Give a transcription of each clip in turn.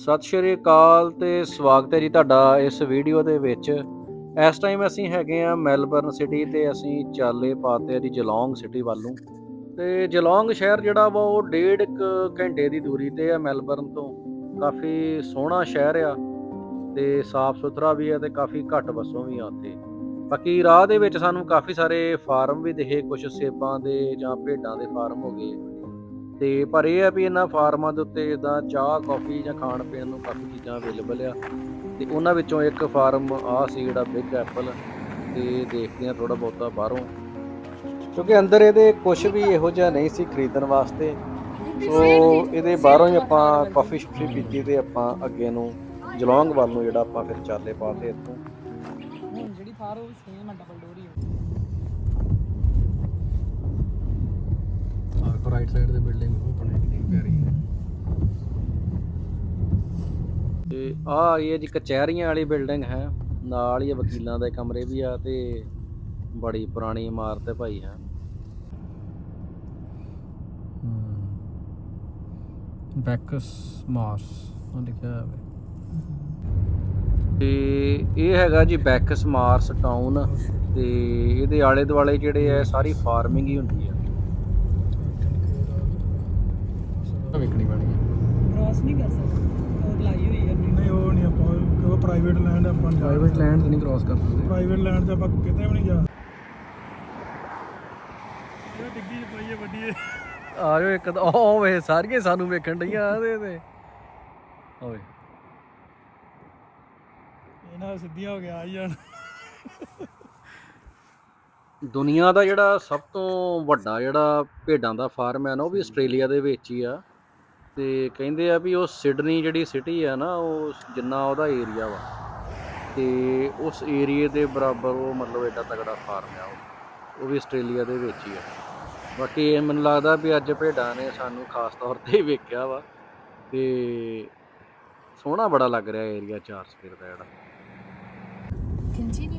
ਸਤਿ ਸ਼੍ਰੀ ਅਕਾਲ ਤੇ ਸਵਾਗਤ ਹੈ ਜੀ ਤੁਹਾਡਾ ਇਸ ਵੀਡੀਓ ਦੇ ਵਿੱਚ। ਇਸ ਟਾਈਮ ਅਸੀਂ ਹੈਗੇ ਆ ਮੈਲਬਰਨ ਸਿਟੀ ਤੇ ਅਸੀਂ ਚਾਲੇ ਪਾਤੇ ਆ ਜੀ ਜਲੌਂਗ ਸਿਟੀ ਵੱਲ। ਨੂੰ ਤੇ ਜਲੌਂਗ ਸ਼ਹਿਰ ਜਿਹੜਾ ਵਾ ਉਹ ਡੇਢ ਕੁ ਘੰਟੇ ਦੀ ਦੂਰੀ ਤੇ ਆ ਮੈਲਬਰਨ ਤੋਂ। ਕਾਫੀ ਸੋਹਣਾ ਸ਼ਹਿਰ ਆ ਤੇ ਸਾਫ਼ ਸੁਥਰਾ ਵੀ ਆ ਤੇ ਕਾਫੀ ਘੱਟ ਬੱਸੋਂ ਵੀ ਆ ਉੱਥੇ। ਬਾਕੀ ਰਾਹ ਦੇ ਵਿੱਚ ਸਾਨੂੰ ਕਾਫੀ ਸਾਰੇ ਫਾਰਮ ਵੀ ਦਿਖੇ ਕੁਝ ਸੇਬਾਂ ਦੇ ਜਾਂ ਭੇਡਾਂ ਦੇ ਫਾਰਮ ਹੋ ਗਏ। ਤੇ ਪਰ ਇਹ ਆ ਵੀ ਇਹਨਾਂ ਫਾਰਮਾਂ ਦੇ ਉੱਤੇ ਜਿੱਦਾਂ ਚਾਹ ਕਾਫੀ ਜਾਂ ਖਾਣ ਪੀਣ ਨੂੰ ਕਾਫੀ ਚੀਜ਼ਾਂ ਅਵੇਲੇਬਲ ਆ। ਤੇ ਉਹਨਾਂ ਵਿੱਚੋਂ ਇੱਕ ਫਾਰਮ ਆ ਸੀ ਜਿਹੜਾ ਬਿਗ ਐਪਲ ਤੇ ਦੇਖਦੇ ਆ ਥੋੜਾ ਬਹੁਤਾ ਬਾਹਰੋਂ। ਕਿਉਂਕਿ ਅੰਦਰ ਇਹਦੇ ਕੁਝ ਵੀ ਇਹੋ ਜਿਹਾ ਨਹੀਂ ਸੀ ਖਰੀਦਣ ਵਾਸਤੇ। ਸੋ ਇਹਦੇ ਬਾਹਰੋਂ ਹੀ ਆਪਾਂ ਕਾਫੀ ਸ਼ਫੀ ਪੀਤੀ ਤੇ ਆਪਾਂ ਅੱਗੇ ਨੂੰ ਜਲੌਂਗ ਵੱਲ ਨੂੰ ਜਿਹੜਾ ਆਪਾਂ ਫਿਰ ਚਾਲੇ ਪਾਤੇ ਇੱਥੋਂ। ਜਿਹੜੀ ਥਾਰ ਉਹ ਸੇਮ ਆ ਡਬਲ ਡੋਰ ਹੀ ਆ ਰਾਈਟ ਸਾਈਡ ਦੇ ਬਿਲਡਿੰਗ ਉਹ ਬਣੀ ਕਿੰਨੀ ਪਿਆਰੀ। ਹੈ ਤੇ ਆ ਇਹ ਜੀ ਕਚਹਿਰੀਆਂ ਵਾਲੀ ਬਿਲਡਿੰਗ ਹੈ। ਨਾਲ ਹੀ ਵਕੀਲਾਂ ਦੇ ਕਮਰੇ ਵੀ ਆ ਤੇ ਬੜੀ ਪੁਰਾਣੀ ਇਮਾਰਤ ਹੈ ਭਾਈ ਹੈ। ਬੈਕਸ ਮਾਰਸ ਉਹ ਲਿਖਿਆ ਹੋਇਆ ਤੇ ਇਹ ਹੈਗਾ ਜੀ ਬੈਕਸ ਮਾਰਸ ਟਾਊਨ ਤੇ ਇਹਦੇ ਆਲੇ ਦੁਆਲੇ ਜਿਹੜੇ ਆ ਸਾਰੀ ਫਾਰਮਿੰਗ ਹੀ ਹੁੰਦੀ ਆ ਵੇਖਣੀ ਪੈਣੀ ਕ੍ਰਾਸ ਨਹੀਂ ਕਰ ਸਕਦਾ। ਉਹ ਲਾਈ ਹੋਈ ਹੈ ਨਹੀਂ ਉਹ ਨਹੀਂ ਆਪਾਂ ਉਹ ਪ੍ਰਾਈਵੇਟ ਲੈਂਡ ਆਪਾਂ ਪ੍ਰਾਈਵੇਟ ਲੈਂਡ ਨਹੀਂ ਕ੍ਰਾਸ ਕਰ ਸਕਦੇ। ਪ੍ਰਾਈਵੇਟ ਲੈਂਡ ਤੇ ਆਪਾਂ ਕਿਤੇ ਵੀ ਨਹੀਂ ਜਾ ਇਹ ਡਿੱਗੀ ਪਈਏ ਵੱਡੀ ਆ ਜਾਓ ਇੱਕ ਤਾਂ ਉਹ ਵੇ ਸਾਰੀਆਂ ਸਾਨੂੰ ਵੇਖਣ ਡਈਆਂ ਇਹਦੇ ਤੇ। ਓਏ। ਇਹਨਾਂ ਸਿੱਧੀਆਂ ਹੋ ਗਿਆ ਆ ਹੀ ਜਾਣ। ਦੁਨੀਆ ਦਾ ਜਿਹੜਾ ਸਭ ਤੋਂ ਵੱਡਾ ਜਿਹੜਾ ਭੇਡਾਂ ਦਾ ਫਾਰਮ ਹੈ ਨਾ ਉਹ ਵੀ ਆਸਟ੍ਰੇਲੀਆ ਦੇ ਵਿੱਚ ਹੀ ਆ। ਤੇ ਕਹਿੰਦੇ ਆ ਵੀ ਉਹ ਸਿਡਨੀ ਜਿਹੜੀ ਸਿਟੀ ਆ ਨਾ, ਉਹ ਜਿੰਨਾ ਉਹਦਾ ਏਰੀਆ ਵਾ, ਤੇ ਉਸ ਏਰੀਏ ਦੇ ਬਰਾਬਰ ਉਹ ਮਤਲਬ ਐਡਾ ਤਗੜਾ ਫਾਰਮ ਆ ਉਹ ਵੀ ਆਸਟ੍ਰੇਲੀਆ ਦੇ ਵਿੱਚ ਹੀ ਆ। ਬਾਕੀ ਇਹ ਮੈਨੂੰ ਲੱਗਦਾ ਵੀ ਅੱਜ ਭੇਡਾਂ ਨੇ ਸਾਨੂੰ ਖਾਸ ਤੌਰ ਤੇ ਵੇਖਿਆ ਵਾ, ਤੇ ਸੋਹਣਾ ਬੜਾ ਲੱਗ ਰਿਹਾ ਏਰੀਆ ਚਾਰ ਸਪੇਰ ਦਾ ਜਿਹੜਾ।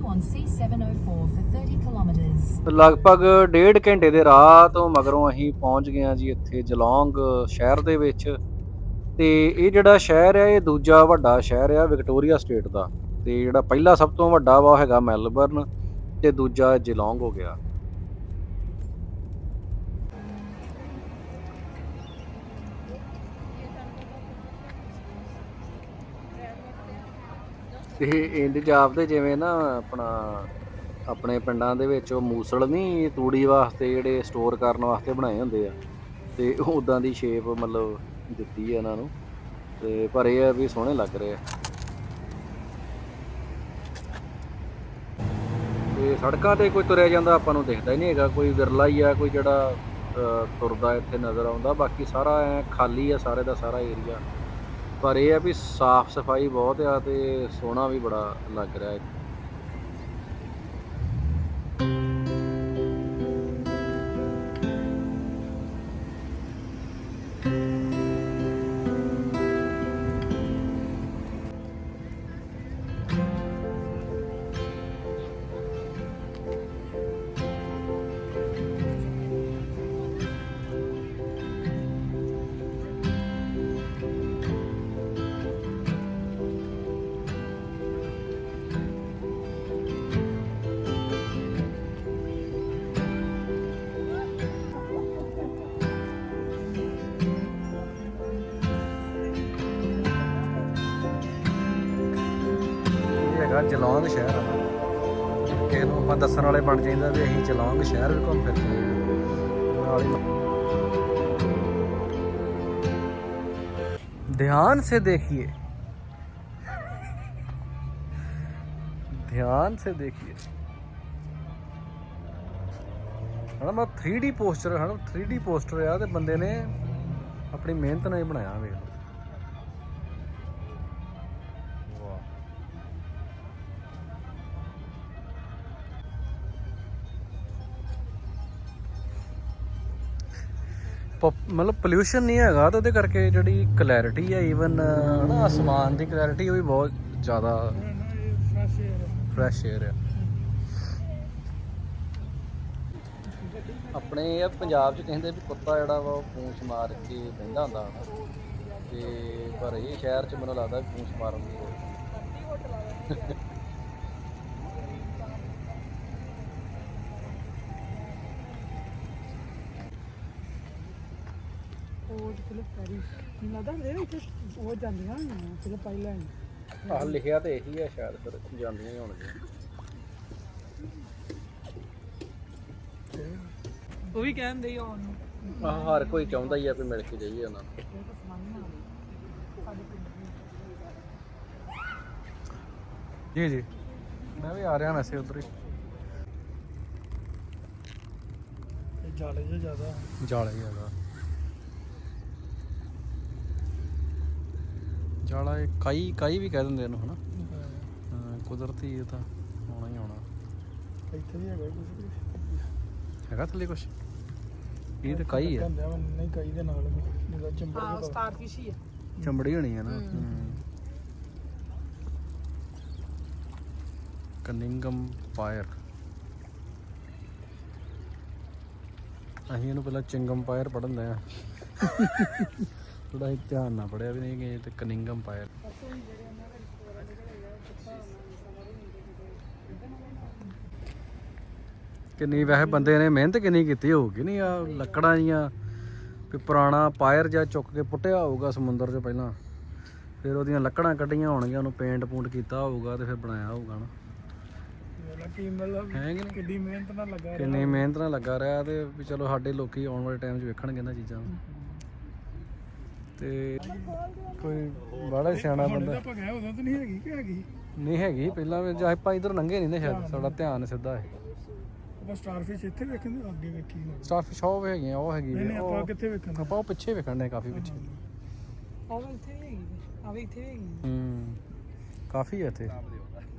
Continue on C704 for 30 kilometers. ਲਗਭਗ ਡੇਢ ਘੰਟੇ ਦੇ ਰਾਹ ਤੋਂ ਮਗਰੋਂ ਅਸੀਂ ਪਹੁੰਚ ਗਏ ਹਾਂ ਜੀ ਇੱਥੇ ਜਲੌਂਗ ਸ਼ਹਿਰ ਦੇ ਵਿੱਚ। ਤੇ ਇਹ ਜਿਹੜਾ ਸ਼ਹਿਰ ਹੈ ਇਹ ਦੂਜਾ ਵੱਡਾ ਸ਼ਹਿਰ ਹੈ ਵਿਕਟੋਰੀਆ ਸਟੇਟ ਦਾ। ਤੇ ਜਿਹੜਾ ਪਹਿਲਾ ਸਭ ਤੋਂ ਵੱਡਾ ਵਾ ਉਹ ਹੈਗਾ ਮੈਲਬਰਨ ਤੇ ਦੂਜਾ ਜਲੌਂਗ ਹੋ ਗਿਆ। ਤੇ ਇੰਜ ਜਾਪਦੇ ਜਿਵੇਂ ਨਾ ਆਪਣਾ, ਆਪਣੇ ਪਿੰਡਾਂ ਦੇ ਵਿੱਚ ਉਹ ਮੂਸਲ ਨਹੀਂ ਤੂੜੀ ਵਾਸਤੇ ਜਿਹੜੇ ਸਟੋਰ ਕਰਨ ਵਾਸਤੇ ਬਣਾਏ ਹੁੰਦੇ ਆ। ਤੇ ਉਦਾਂ ਦੀ ਸ਼ੇਪ ਮਤਲਬ ਦਿੱਤੀ ਹੈ ਇਹਨਾਂ ਨੂੰ। ਤੇ ਪਰ ਇਹ ਆ ਵੀ ਸੋਹਣੇ ਲੱਗ ਰਹੇ ਆ। ਤੇ ਸੜਕਾਂ ਤੇ ਕੋਈ ਤੁਰਿਆ ਜਾਂਦਾ ਆਪਾਂ ਨੂੰ ਦਿਖਦਾ ਹੀ ਨਹੀਂ ਹੈਗਾ। ਕੋਈ ਵਿਰਲਾ ਹੀ ਆ, ਕੋਈ ਜਿਹੜਾ ਤੁਰਦਾ ਇੱਥੇ ਨਜ਼ਰ ਆਉਂਦਾ। ਬਾਕੀ ਸਾਰਾ ਐ ਖਾਲੀ ਆ, ਸਾਰੇ ਦਾ ਸਾਰਾ ਏਰੀਆ ਪਰ ਇਹ ਆ ਵੀ ਸਾਫ਼ ਸਫ਼ਾਈ ਬਹੁਤ ਆ ਤੇ ਸੋਹਣਾ ਵੀ ਬੜਾ ਲੱਗ ਰਿਹਾ ਹੈ। ਜਲੌਂਗ ਸ਼ਹਿਰ। ਆ ਕਿਸੇ ਨੂੰ ਆਪਾਂ ਦੱਸਣ ਵਾਲੇ ਬਣ ਜਾਂਦਾ ਵੀ ਅਸੀਂ ਜਲੌਂਗ ਸ਼ਹਿਰ ਵੀ ਘੁੰਮ ਫਿਰ ਧਿਆਨ ਸੇ ਦੇਖੀਏ। ਧਿਆਨ ਸੇ ਦੇਖੀਏ। ਹਣਾ ਮੈਂ 3D ਪੋਸਟਰ ਹਣਾ 3D ਪੋਸਟਰ ਆ ਤੇ ਬੰਦੇ ਨੇ ਆਪਣੀ ਮਿਹਨਤ ਨਾਲ ਹੀ ਬਣਾਇਆ ਵੇਖ। ਮਤਲਬ ਪੋਲਿਊਸ਼ਨ ਨਹੀਂ ਹੈਗਾ ਤਾਂ ਉਹਦੇ ਕਰਕੇ ਜਿਹੜੀ ਕਲੈਰਿਟੀ ਹੈ ਈਵਨ ਹਨਾ, ਅਸਮਾਨ ਦੀ ਕਲੈਰਿਟੀ ਉਹ ਵੀ ਬਹੁਤ ਜ਼ਿਆਦਾ ਫਰੈਸ਼ 에ਅਰ ਫਰੈਸ਼ ਆ। ਆਪਣੇ ਇਹ ਪੰਜਾਬ 'ਚ ਕਹਿੰਦੇ ਵੀ ਕੁੱਤਾ ਜਿਹੜਾ ਵਾ ਉਹ ਪੂੰਛ ਮਾਰ ਕੇ ਬਹਿੰਦਾ ਹੁੰਦਾ ਵਾ। ਤੇ ਪਰ ਇਹ ਸ਼ਹਿਰ 'ਚ ਮੈਨੂੰ ਲੱਗਦਾ ਪੂੰਛ ਮਾਰਨ ਦੀ ਲੋੜ ਹੈ। ਉਹ ਫਿਲਪ ਪੈਰੀ ਲੱਗਦਾ ਇਹ ਇੱਥੇ ਉਹ ਜਾਂਦੀਆਂ ਫਿਲਪ ਆਈਲੈਂਡ ਆਹ ਲਿਖਿਆ ਤੇ ਇਹੀ ਹੈ ਸ਼ਾਇਦ ਫਿਰ ਜਾਂਦੀਆਂ ਹੀ ਹੋਣਗੀਆਂ। ਉਹ ਵੀ ਕਹਿੰਦੇ ਆਉਣ ਨੂੰ ਆਹ ਹਰ ਕੋਈ ਚਾਹੁੰਦਾ ਹੀ ਆ ਵੀ ਮਿਲ ਕੇ ਜਾਈਏ ਉਹਨਾਂ ਨੂੰ। ਜੀ ਜੀ। ਮੈਂ ਵੀ ਆ ਰਿਹਾ ਵੈਸੇ ਉਧਰ ਹੀ। ਇਹ ਜਾਲੇ ਜਿਹਾ ਜ਼ਿਆਦਾ। ਜਾਲਾ ਹੈਗਾ ਜਾਲਾ ਇਹ ਕਾਈ ਕਾਈ ਵੀ ਕਹਿ ਦਿੰਦੇ ਇਹਨੂੰ ਹਨਾ। ਹਾਂ, ਕੁਦਰਤੀ ਇਹ ਤਾਂ ਆਉਣਾ ਹੀ ਆਉਣਾ। ਇੱਥੇ ਵੀ ਹੈਗਾ ਕੁਝ ਹੈਗਾ ਥੱਲੇ ਕੁਛ? ਇਹ ਤਾਂ ਕਾਈ ਹੈ ਨਹੀਂ ਕਈ ਦੇ ਨਾਲ ਜਿਹੜਾ ਚੰਬਰ ਹਾਂ ਸਟਾਰਫਿਸ਼ ਹੀ ਹੈ ਚਮੜੀ ਹੋਣੀ ਹੈ। ਨਾ। ਕਨਿੰਗਮ ਪਾਇਰ। ਅਸੀਂ ਇਹਨੂੰ ਪਹਿਲਾਂ ਚਿੰਗਮ ਪਾਇਰ ਪੜ੍ਹਨ ਲਿਆ ਥੋੜਾ ਹੀ ਧਿਆਨ ਨਾਲ ਪੜਿਆ ਵੀ ਨਹੀਂ ਗਏ ਤੇ ਕਨਿੰਗਮ ਪਾਇਰ ਕਿੰਨੀ ਵੈਸੇ ਬੰਦੇ ਨੇ ਮਿਹਨਤ ਕਿੰਨੀ ਕੀਤੀ ਹੋਊਗੀ ਨਹੀਂ ਆ ਲੱਕੜਾਂ ਜੀਆਂ ਵੀ ਪੁਰਾਣਾ ਪਾਇਰ ਜਾਂ ਚੁੱਕ ਕੇ ਪੁੱਟਿਆ ਹੋਊਗਾ ਸਮੁੰਦਰ 'ਚ ਪਹਿਲਾਂ। ਫਿਰ ਉਹਦੀਆਂ ਲੱਕੜਾਂ ਕੱਢੀਆਂ ਹੋਣਗੀਆਂ ਉਹਨੂੰ ਪੇਂਟ ਪੂੰਟ ਕੀਤਾ ਹੋਊਗਾ ਤੇ ਫਿਰ ਬਣਾਇਆ ਹੋਊਗਾ ਨਾ। ਕਿੰਨੀ ਮਿਹਨਤ ਨਾਲ ਲੱਗਾ ਰਿਹਾ। ਤੇ ਵੀ ਚਲੋ ਸਾਡੇ ਲੋਕੀ ਆਉਣ ਵਾਲੇ ਟਾਈਮ 'ਚ ਵੇਖਣਗੇ ਇਹਨਾਂ ਚੀਜ਼ਾਂ ਨੂੰ। ਤੇ ਕੋਈ ਬੜਾ ਸਿਆਣਾ ਬੰਦਾ। ਤਾਂ ਆਪਾਂ ਗਏ ਉਦੋਂ ਤਾਂ ਨਹੀਂ ਹੈਗੀ ਕਿ ਹੈਗੀ? ਨਹੀਂ ਹੈਗੀ ਪਹਿਲਾਂ ਵੀ ਜਾਂ ਆਪਾਂ ਇਧਰ ਲੰਘੇ ਨਹੀਂ ਨਾ ਸ਼ਾਇਦ ਸਾਡਾ ਧਿਆਨ ਸਿੱਧਾ ਹੈ ਆਪਾਂ ਸਟਾਰਫਿਸ਼ ਇੱਥੇ ਵੇਖਣ ਅੱਗੇ ਵੇਖੀ। ਸਟਾਰਫਿਸ਼ ਉਹ ਹੈਗੀਆਂ ਉਹ ਹੈਗੀ ਨਹੀਂ ਆਪਾਂ ਕਿੱਥੇ ਵੇਖਣ ਆਪਾਂ ਉਹ ਪਿੱਛੇ ਵੇਖਣ ਦੇ ਕਾਫੀ ਪਿੱਛੇ। ਆਹ ਇੱਥੇ ਵੀ ਹੈਗੀ ਆ ਵੀ ਇੱਥੇ ਵੀ ਹੈਗੀ? ਹੂੰ ਕਾਫੀ ਹੈ ਇੱਥੇ। ਆ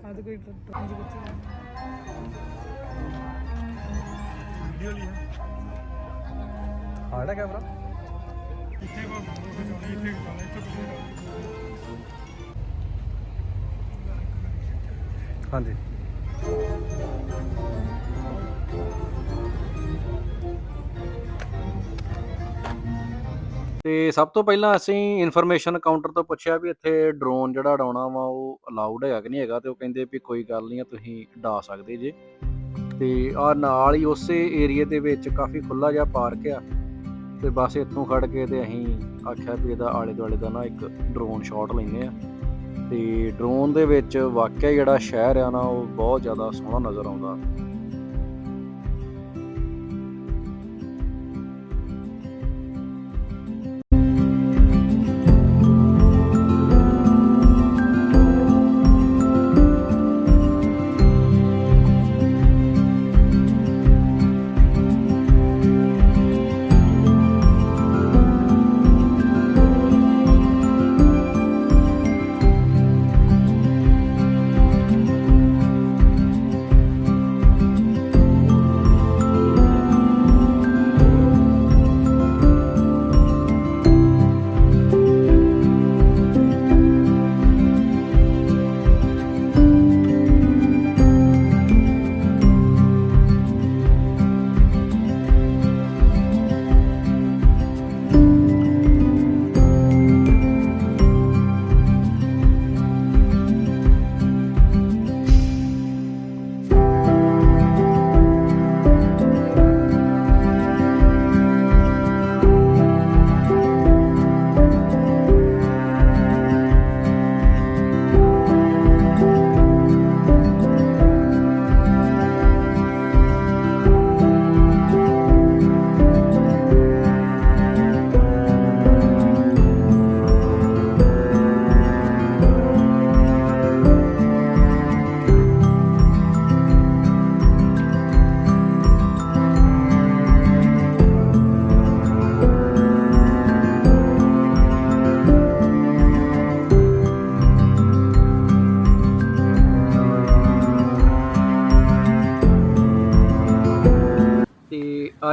ਤਾਂ ਕੋਈ ਟ੍ਰਾਂਜ ਕਿੱਥੇ ਵੀਡੀਓ ਲਈ ਹਾਰਡ ਹੈ ਕੈਮਰਾ। ਇੱਥੇ ਕੋ ਇੱਥੇ ਇੱਥੇ ਚੱਲ ਇੱਥੇ ਕੋਈ ਹਾਂਜੀ। ਤੇ ਸਭ ਤੋਂ ਪਹਿਲਾਂ ਅਸੀਂ ਇਨਫੋਰਮੇਸ਼ਨ ਕਾਊਂਟਰ ਤੋਂ ਪੁੱਛਿਆ ਵੀ ਇੱਥੇ ਡਰੋਨ ਜਿਹੜਾ ਉਡਾਉਣਾ ਵਾ ਉਹ ਅਲਾਉਡ ਹੈਗਾ ਕਿ ਨਹੀਂ ਹੈਗਾ ਤੇ ਉਹ ਕਹਿੰਦੇ ਵੀ ਕੋਈ ਗੱਲ ਨਹੀਂ ਆ, ਤੁਸੀਂ ਉਡਾ ਸਕਦੇ ਜੇ। ਤੇ ਆ ਨਾਲ ਹੀ ਉਸੇ ਏਰੀਏ ਦੇ ਵਿੱਚ ਕਾਫੀ ਖੁੱਲਾ ਜਿਹਾ ਪਾਰਕ ਆ। ਤੇ ਬਸ ਇੱਥੋਂ ਖੜ ਕੇ ਤੇ ਅਸੀਂ ਆਖਿਆ ਵੀ ਇਹਦਾ ਆਲੇ ਦੁਆਲੇ ਦਾ ਨਾ ਇੱਕ ਡਰੋਨ ਸ਼ਾਟ ਲੈਂਦੇ ਆ ਤੇ ਡਰੋਨ ਦੇ ਵਿੱਚ ਵਾਕਿਆ ਜਿਹੜਾ ਸ਼ਹਿਰ ਆ ਨਾ, ਉਹ ਬਹੁਤ ਜ਼ਿਆਦਾ ਸੋਹਣਾ ਨਜ਼ਰ ਆਉਂਦਾ।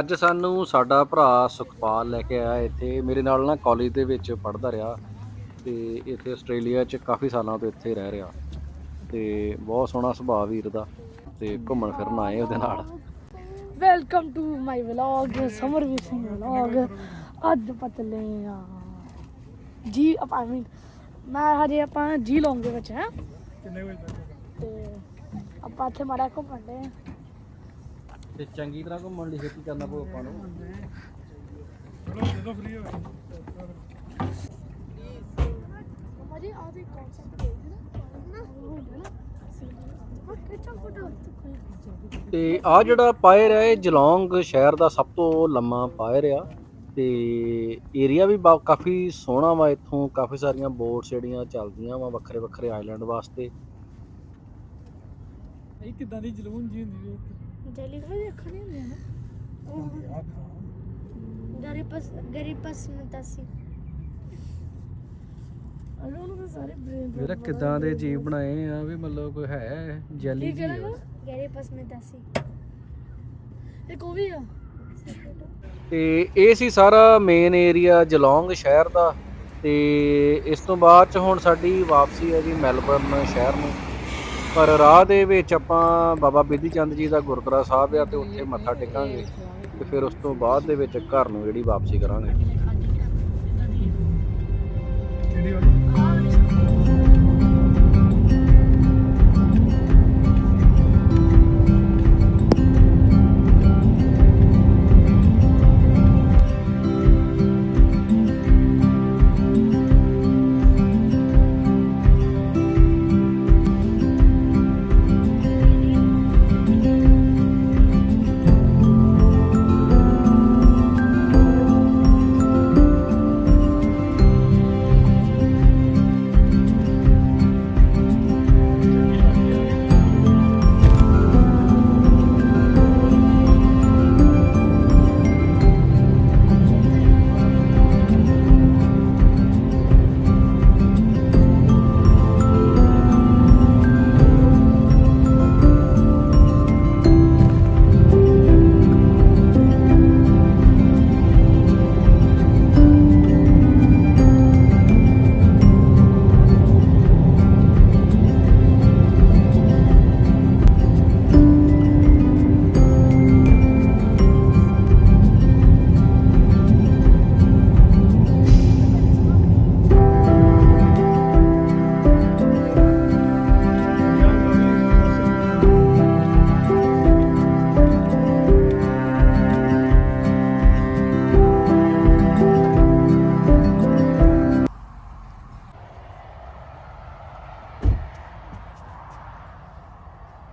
ਅੱਜ ਸਾਨੂੰ ਸਾਡਾ ਭਰਾ ਸੁਖਪਾਲ ਲੈ ਕੇ ਆਇਆ ਇੱਥੇ। ਮੇਰੇ ਨਾਲ ਨਾ ਕਾਲਜ ਦੇ ਵਿੱਚ ਪੜ੍ਹਦਾ ਰਿਹਾ ਤੇ ਇੱਥੇ ਆਸਟ੍ਰੇਲੀਆ 'ਚ ਕਾਫੀ ਸਾਲਾਂ ਤੋਂ ਇੱਥੇ ਰਹਿ ਰਿਹਾ ਤੇ ਬਹੁਤ ਸੋਹਣਾ ਸੁਭਾਅ ਵੀਰ ਦਾ ਤੇ ਘੁੰਮਣ ਫਿਰਨ ਆਏ ਉਹਦੇ ਨਾਲ। Welcome to my vlog summer wishing vlog ਅੱਜ ਆਪਾਂ ਚੱਲੇ ਆ। ਜੀ ਅਪਾਰਟਮੈਂਟ ਮੈਂ ਹਜੇ ਆਪਾਂ ਜੀ ਲੌਂਗ ਦੇ ਵਿੱਚ ਹੈ। ਕਿੰਨੇ ਵਜੇ ਤੱਕ? ਤੇ ਆਪਾਂ ਇੱਥੇ ਮਾੜਾ ਘੁੰਮਣ ਦੇ ਤੇ ਚੰਗੀ ਤਰ੍ਹਾਂ ਘੁੰਮਣ ਲਈ ਕੀ ਕਰਨਾ ਪਊ ਆਪਾਂ ਨੂੰ। ਚਲੋ ਜਦੋਂ ਫ੍ਰੀ ਤੇ ਆ ਜਿਹੜਾ ਪਾਇਰ ਹੈ ਇਹ ਜਲੌਂਗ ਸ਼ਹਿਰ ਦਾ ਸਭ ਤੋਂ ਲੰਮਾ ਪਾਇਰ ਆ ਤੇ ਏਰੀਆ ਵੀ ਬਾ- ਕਾਫੀ ਸੋਹਣਾ ਵਾ ਇੱਥੋਂ ਕਾਫੀ ਸਾਰੀਆਂ ਬੋਟਸ ਜਿਹੜੀਆਂ ਚੱਲਦੀਆਂ ਵਾ ਵੱਖਰੇ ਵੱਖਰੇ ਆਈਲੈਂਡ ਵਾਸਤੇ। ਇਹ ਕਿਦਾਂ ਦੀ ਜਲੂਨ ਜੀ ਹੁੰਦੀ ਹੈ ਜੈਲੀ ਕੋਈ ਦੇਖਣ ਨਹੀਂ ਹੁੰਦੇ ਨਾ ਗਰੀਬਸ ਗਰੀਬਸ ਮਤਾਸੀ ਅਲੋ ਨੂੰ ਤਾਂ ਸਾਰੇ ਬ੍ਰੇਨ ਵੀਰ ਕਿਦਾਂ ਦੇ ਜੀਵ ਬਣਾਏ ਆ ਵੀ ਮਤਲਬ ਕੋਈ ਹੈ ਜੈਲੀ ਜੀ ਆ? ਗਰੀਬਸ ਮਤਾਸੀ ਇੱਕ ਉਹ ਵੀ ਆ। ਤੇ ਇਹ ਸੀ ਸਾਰਾ ਮੇਨ ਏਰੀਆ ਜਲੌਂਗ ਸ਼ਹਿਰ ਦਾ। ਤੇ ਇਸ ਤੋਂ ਬਾਅਦ ਚ ਹੁਣ ਸਾਡੀ ਵਾਪਸੀ ਹੈ ਜੀ ਮੈਲਬਰਨ ਸ਼ਹਿਰ ਨੂੰ। ਪਰ ਰਾਹ ਦੇ ਵਿੱਚ ਆਪਾਂ ਬਾਬਾ ਬਿਧੀ ਚੰਦ ਜੀ ਦਾ ਗੁਰਦੁਆਰਾ ਸਾਹਿਬ ਆ ਤੇ ਉੱਥੇ ਮੱਥਾ ਟੇਕਾਂਗੇ ਤੇ ਫਿਰ ਉਸ ਤੋਂ ਬਾਅਦ ਦੇ ਵਿੱਚ ਘਰ ਨੂੰ ਜਿਹੜੀ ਵਾਪਸੀ ਕਰਾਂਗੇ। ਕਿਹੜੀ ਵਾਲੀ?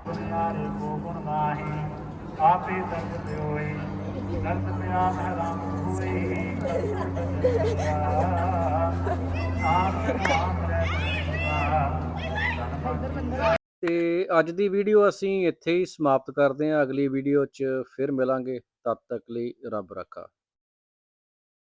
ਨਾਰੇ ਕੋ ਗੁਣ ਗਾਹੀ ਆਪੇ ਦਰਦ ਦਿਓਈ ਦਰਦ ਪਿਆ ਮਹਿਰਾਮ ਹੋਈ ਆਪ ਨਾਮ ਰਹਿ ਤੇ ਅੱਜ ਦੀ ਵੀਡੀਓ ਅਸੀਂ ਇੱਥੇ ਹੀ ਸਮਾਪਤ ਕਰਦੇ ਹਾਂ। ਅਗਲੀ ਵੀਡੀਓ 'ਚ ਫਿਰ ਮਿਲਾਂਗੇ। ਤਦ ਤੱਕ ਲਈ ਰੱਬ ਰੱਖਾ।